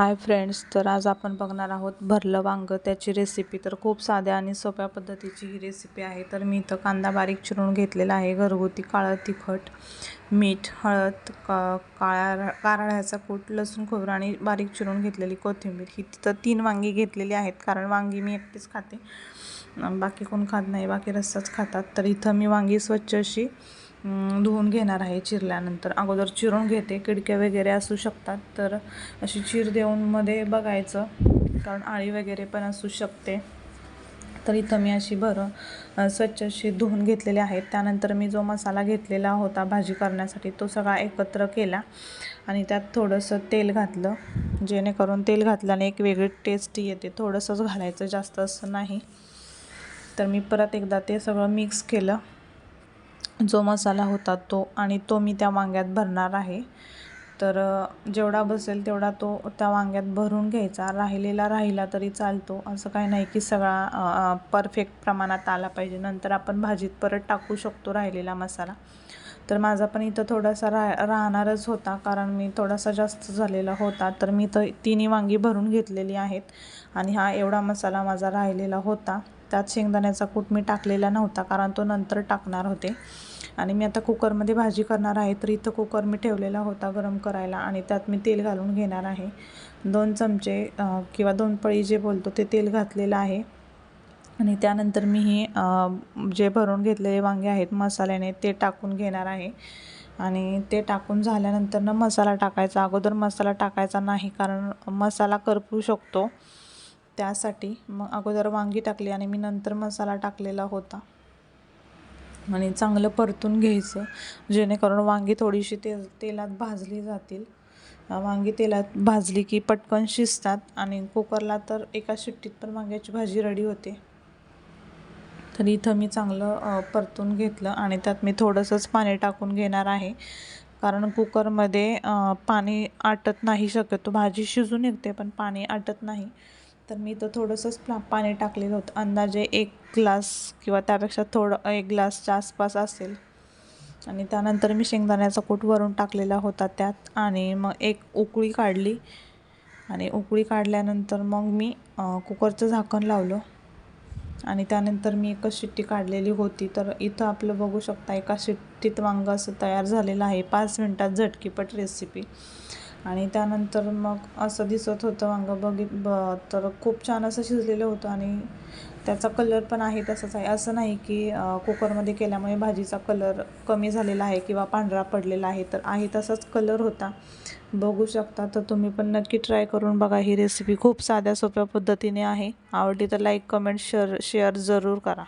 Hi friends तर आज आपण बघणार आहोत भरलं वांगं. त्याची रेसिपी तर खूप साध्या आणि सोप्या पद्धतीची ही रेसिपी आहे. तर मी इथं कांदा बारीक चिरून घेतलेला आहे. घरगुती काळं तिखट मीठ हळद का काळ्या कारळ्याचा कूट लसूण खोबरं आणि बारीक चिरून घेतलेली कोथिंबीर. ही तिथं तीन वांगी घेतलेली आहेत कारण वांगी मी एकटीच खाते. बाकी कोण खात नाही बाकी रस्साच खातात. तर इथं मी वांगी स्वच्छ अशी धुवून घेणार आहे चिरल्यानंतर. अगोदर चिरून घेते. किडक्या वगैरे असू शकतात तर अशी चीर देऊन मध्ये बघायचं. कारण आळी वगैरे पण असू शकते. तर इथं मी अशी भरं स्वच्छ अशी धुवून घेतलेले आहेत त्यानंतर मी जो मसाला घेतलेला होता भाजी करण्यासाठी तो सगळा एकत्र केला. आणि त्यात थोडंसं तेल घातलं. जेणेकरून तेल घातल्याने एक वेगळी टेस्ट येते. थोडंसंच घालायचं जास्त असं नाही. तर मी परत एकदा ते सगळं मिक्स केलं. जो मसाला होता तो आणि तो मी त्या वांग्यात भरणार आहे. तर जेवढा बसेल तेवढा तो त्या वांग्यात भरून घ्यायचा. राहिलेला राहिला तरी चालतो. असं काही नाही की सगळा परफेक्ट प्रमाणात आला पाहिजे. नंतर आपण भाजीत परत टाकू शकतो राहिलेला मसाला. तर माझा पण इथं थोडासा रा राहणारच होता. कारण मी थोडासा जास्त झालेला होता. तर मी तर तिन्ही वांगी भरून घेतलेली आहेत. आणि हा एवढा मसाला माझा राहिलेला होता. त्यात शेंगदाण्याचा कूट मी टाकलेला नव्हता. कारण तो नंतर टाकणार होते. आणि मी आता कुकरमध्ये भाजी करणार आहे. तर इथं कुकर मी ठेवलेला होता गरम करायला. आणि त्यात मी तेल घालून घेणार आहे. दोन चमचे किंवा दोन पळी जे बोलतो ते तेल घातलेलं आहे. आणि त्यानंतर मी हे जे भरून घेतलेले वांगे आहेत मसाल्याने ते टाकून घेणार आहे. आणि ते टाकून झाल्यानंतर ना मसाला टाकायचा. अगोदर मसाला टाकायचा नाही कारण मसाला करपू शकतो. त्यासाठी मग अगोदर वांगी टाकली आणि मी नंतर मसाला टाकलेला होता. आणि चांगलं परतून घ्यायचं जेणेकरून वांगी थोडीशी ते तेलात भाजली जातील. वांगी तेलात भाजली की पटकन शिजतात आणि कुकरला तर एका शिट्टीत पण वांग्याची भाजी रेडी होते. तर इथं मी चांगलं परतून घेतलं आणि त्यात मी थोडंसंच पाणी टाकून घेणार आहे. कारण कुकरमध्ये पाणी आटत नाही शक्यतो. भाजी शिजून निघते पण पाणी आटत नाही. तर मी इथं थोडंसंच पाणी टाकलेलं होतं. अंदाजे एक ग्लास किंवा त्यापेक्षा थोडं एक ग्लासच्या आसपास असेल. आणि त्यानंतर मी शेंगदाण्याचा कूट वरून टाकलेला होता त्यात. आणि मग एक उकळी काढली. आणि उकळी काढल्यानंतर मग मी कुकरचं झाकण लावलं. आणि त्यानंतर मी एकच शिट्टी काढलेली होती. तर इथं आपलं बघू शकता एका शिट्टीत वांगं असं तयार झालेलं आहे. पाच मिनटात झटकीपट रेसिपी आणि त्यानंतर मग असं दिसत होतं वांगं बघित ब तर खूप छान असं शिजलेलं होतं आणि त्याचा कलर पण आहे तसंच आहे. असं नाही की कुकरमध्ये केल्यामुळे भाजीचा कलर कमी झालेला आहे किंवा पांढरा पडलेला आहे तर आहे तसाच कलर होता. बघू शकता तर तुम्ही पण नक्की ट्राय करून बघा. ही रेसिपी खूप साध्या सोप्या पद्धतीने आहे. आवडली तर लाईक कमेंट शेअर शेअर जरूर करा.